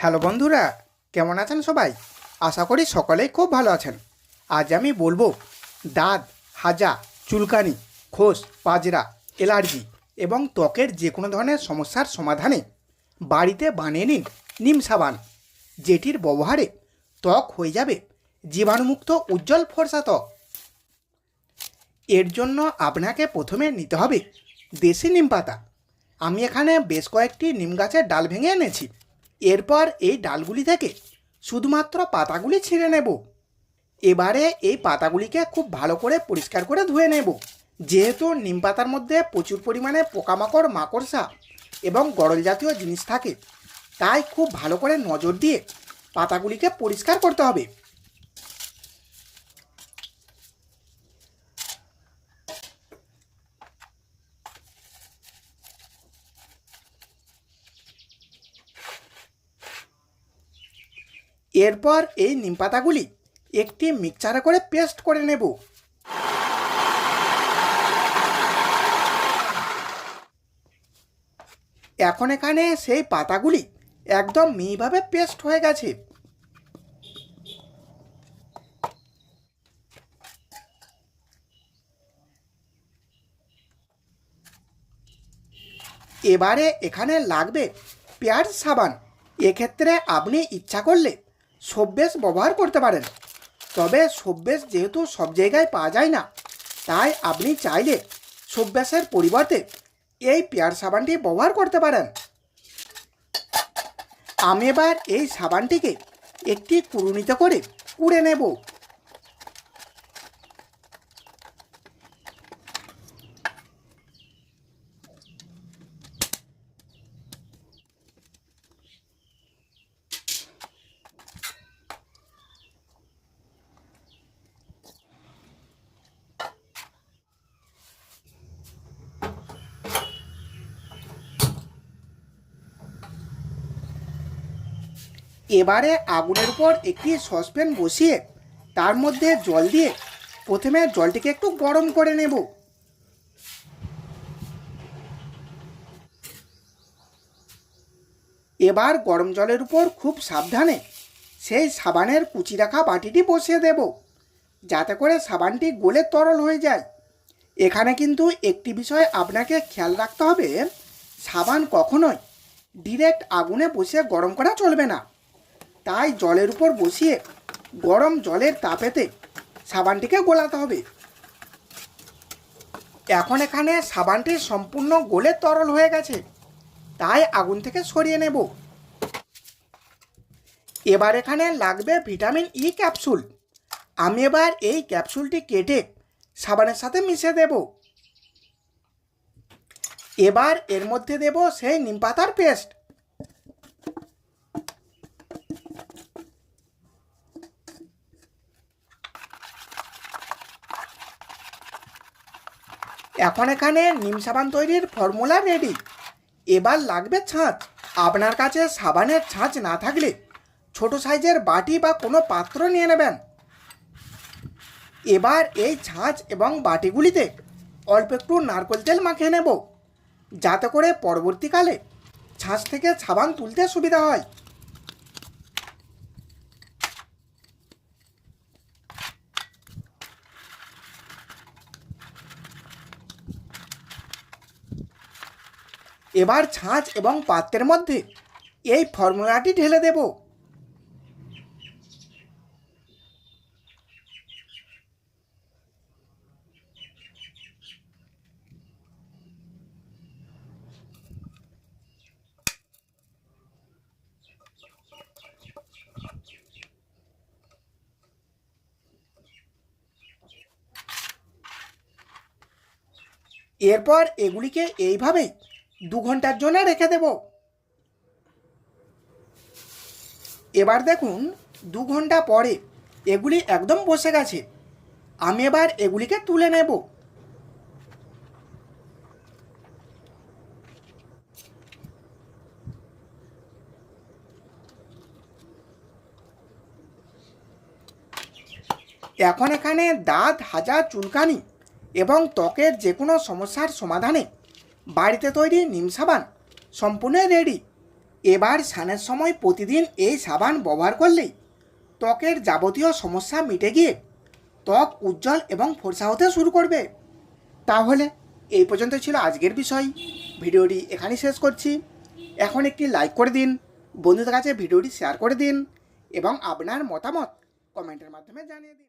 Hello বন্ধুরা, কেমন আছেন সবাই? আশা করি সকলেই খুব ভালো আছেন। আজ আমি বলব, দাঁত, হাজা, চুলকানি, খোস, পাজরা অ্যালার্জি এবং ত্বকের যে কোনো ধরনের সমস্যার সমাধানে বাড়িতে বানিয়ে নিন নিম সাবান। যেটির ব্যবহারে ত্বক হয়ে যাবে জীবাণুমুক্ত উজ্জ্বল ফর্সা ত্বক। এর জন্য আপনাকে প্রথমে নিতে হবে দেশি নিম পাতা। আমি এখানে বেশ কয়েকটি নিম গাছের ডাল ভেঙে এনেছি। এরপর এই ডালগুলি থেকে শুধুমাত্র পাতাগুলি ছিঁড়ে নেব। এবারে এই পাতাগুলিকে খুব ভালো করে পরিষ্কার করে ধুয়ে নেব। যেহেতু নিম পাতার মধ্যে প্রচুর পরিমাণে পোকামাকড়, মাকড়সা এবং গরল জাতীয় জিনিস থাকে, তাই খুব ভালো করে নজর দিয়ে পাতাগুলিকে পরিষ্কার করতে হবে। এরপর এই নিম পাতাগুলি একটি মিক্সচারে করে পেস্ট করে নেব। এখন এখানে সেই পাতাগুলি একদম মিহিভাবে পেস্ট হয়ে গেছে। এবারে এখানে লাগবে পেঁয়াজ সাবান। এক্ষেত্রে আপনি ইচ্ছা করলে সব্যেস ব্যবহার করতে পারেন। তবে সভ্যেস যেহেতু সব জায়গায় পাওয়া যায় না, তাই আপনি চাইলে সভ্যাসের পরিবর্তে এই পেয়ার সাবানটি ব্যবহার করতে পারেন। আমি এবার এই সাবানটিকে একটি কুড়ুনিতে করে কুড়ে নেব। এবারে আগুনের উপর একটি সসপ্যান বসিয়ে তার মধ্যে জল দিয়ে প্রথমে জলটিকে একটু গরম করে নেব। এবার গরম জলের উপর খুব সাবধানে সেই সাবানের কুচি রাখা বাটিটি বসিয়ে দেব, যাতে করে সাবানটি গলে তরল হয়ে যায়। এখানে কিন্তু একটি বিষয় আপনাকে খেয়াল রাখতে হবে, সাবান কখনোই ডিরেক্ট আগুনে বসিয়ে গরম করা চলবে না। তাই জলের উপর বসিয়ে গরম জলের তাপেতে সাবানটিকে গোলাতে হবে। এখন এখানে সাবানটি সম্পূর্ণ গোলে তরল হয়ে গেছে। তাই আগুন থেকে সরিয়ে নেব। এবার এখানে লাগবে ভিটামিন ই ক্যাপসুল। আমি এবার এই ক্যাপসুলটি কেটে সাবানের সাথে মিশে দেব। এবার এর মধ্যে দেব সেই নিম পাতার পেস্ট। এখন এখানে নিম সাবান তৈরির ফর্মুলা রেডি এবার লাগবে ছাঁচ। আপনার কাছে সাবানের ছাঁচ না থাকলে ছোট সাইজের বাটি বা কোনো পাত্র নিয়ে নেবেন। এবার এই ছাঁচ এবং বাটিগুলিতে অল্প একটু নারকেল তেল মাখিয়ে নেব। যাতে করে পরবর্তীকালে ছাঁচ থেকে সাবান তুলতে সুবিধা হয়। এবার ছাঁচ এবং পাত্রের মধ্যে এই ফর্মুলাটি ঢেলে দেব। এরপর এগুলিকে এইভাবেই দু ঘণ্টার জন্য রেখে দেব। এবার দেখুন, দু ঘণ্টা পরে এগুলি একদম বসে গেছে। আমি এবার এগুলিকে তুলে নেব। এখন এখানে দাঁত হাজার চুলকানি এবং ত্বকের যে কোনো সমস্যার সমাধানে বাড়িতে তৈরি নিম সাবান সম্পূর্ণ রেডি এবার স্নানের সময় প্রতিদিন এই সাবান ব্যবহার করলেই ত্বকের যাবতীয় সমস্যা মিটে গিয়ে ত্বক উজ্জ্বল এবং ফর্সা হতে শুরু করবে। তাহলে এই পর্যন্ত ছিল আজকের বিষয়। ভিডিওটি এখানেই শেষ করছি। এখন একটি লাইক করে দিন, বন্ধুদের কাছে ভিডিওটি শেয়ার করে দিন এবং আপনার মতামত কমেন্টের মাধ্যমে জানিয়ে দিন।